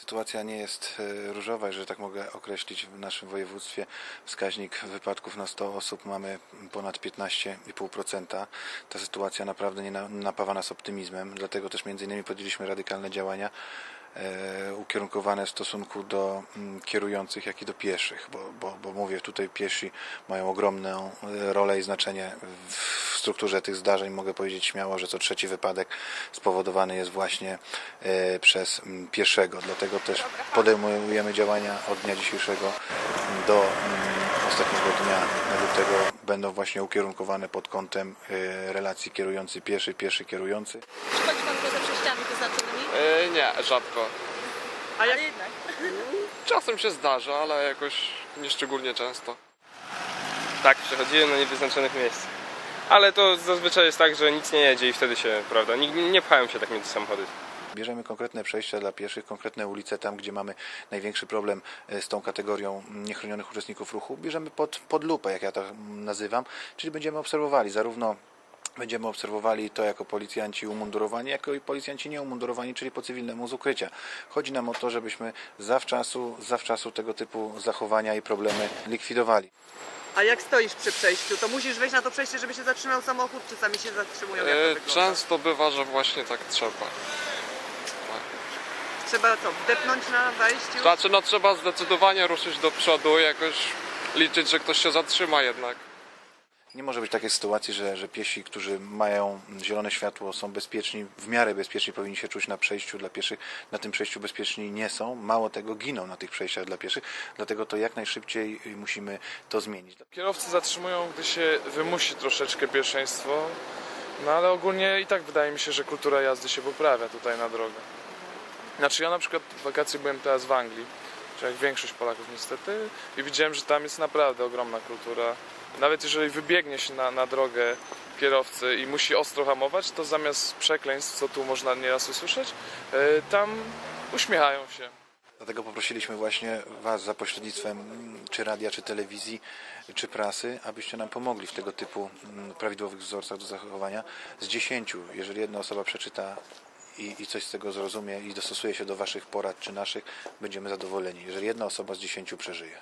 Sytuacja nie jest e, różowa, jeżeli tak mogę określić w naszym województwie. Wskaźnik wypadków na 100 osób mamy ponad 15,5%. Ta sytuacja naprawdę nie na- napawa nas optymizmem, dlatego też między innymi podjęliśmy radykalne działania e, ukierunkowane w stosunku do mm, kierujących, jak i do pieszych, bo, bo, bo mówię, tutaj piesi mają ogromną e, rolę i znaczenie w strukturze tych zdarzeń. Mogę powiedzieć śmiało, że co trzeci wypadek spowodowany jest właśnie e, przez pieszego. Dlatego też podejmujemy działania od dnia dzisiejszego do ostatniego dnia lutego. Będą właśnie ukierunkowane pod kątem e, relacji kierujący pieszy, pieszy kierujący. Przychodzi pan poza przejściami wyznaczonymi? E, nie, rzadko. A jak? jednak. Czasem się zdarza, ale jakoś nieszczególnie często. Tak, przechodziłem na niewyznaczonych miejscach. Ale to zazwyczaj jest tak, że nic nie jedzie i wtedy się, prawda, nie, nie pchają się tak między samochody. Bierzemy konkretne przejścia dla pieszych, konkretne ulice tam, gdzie mamy największy problem e, z tą kategorią niechronionych uczestników ruchu. Bierzemy pod, pod lupę, jak ja to mm, nazywam, czyli będziemy obserwowali zarówno Będziemy obserwowali to jako policjanci umundurowani, jako i policjanci nieumundurowani, czyli po cywilnemu z ukrycia. Chodzi nam o to, żebyśmy zawczasu, zawczasu tego typu zachowania i problemy likwidowali. A jak stoisz przy przejściu, to musisz wejść na to przejście, żeby się zatrzymał samochód, czy sami się zatrzymują? Jak to E, wygląda? często bywa, że właśnie tak trzeba. Trzeba co, wdepnąć na wejściu? Znaczy, no trzeba zdecydowanie ruszyć do przodu, jakoś liczyć, że ktoś się zatrzyma jednak. Nie może być takiej sytuacji, że, że piesi, którzy mają zielone światło, są bezpieczni, w miarę bezpieczni powinni się czuć na przejściu dla pieszych. Na tym przejściu bezpieczni nie są. Mało tego, giną na tych przejściach dla pieszych. Dlatego to jak najszybciej musimy to zmienić. Kierowcy zatrzymują, gdy się wymusi troszeczkę pierwszeństwo, no ale ogólnie i tak wydaje mi się, że kultura jazdy się poprawia tutaj na drogę. Znaczy ja na przykład w wakacje byłem teraz w Anglii, czy jak większość Polaków niestety, i widziałem, że tam jest naprawdę ogromna kultura. Nawet jeżeli wybiegnie się na, na drogę kierowcy i musi ostro hamować, to zamiast przekleństw, co tu można nieraz usłyszeć, e, tam uśmiechają się. Dlatego poprosiliśmy właśnie Was za pośrednictwem mm, czy radia, czy telewizji, czy prasy, abyście nam pomogli w tego typu mm, prawidłowych wzorcach do zachowania. Z dziesięciu, jeżeli jedna osoba przeczyta i, i coś z tego zrozumie i dostosuje się do Waszych porad czy naszych, będziemy zadowoleni. Jeżeli jedna osoba z dziesięciu przeżyje.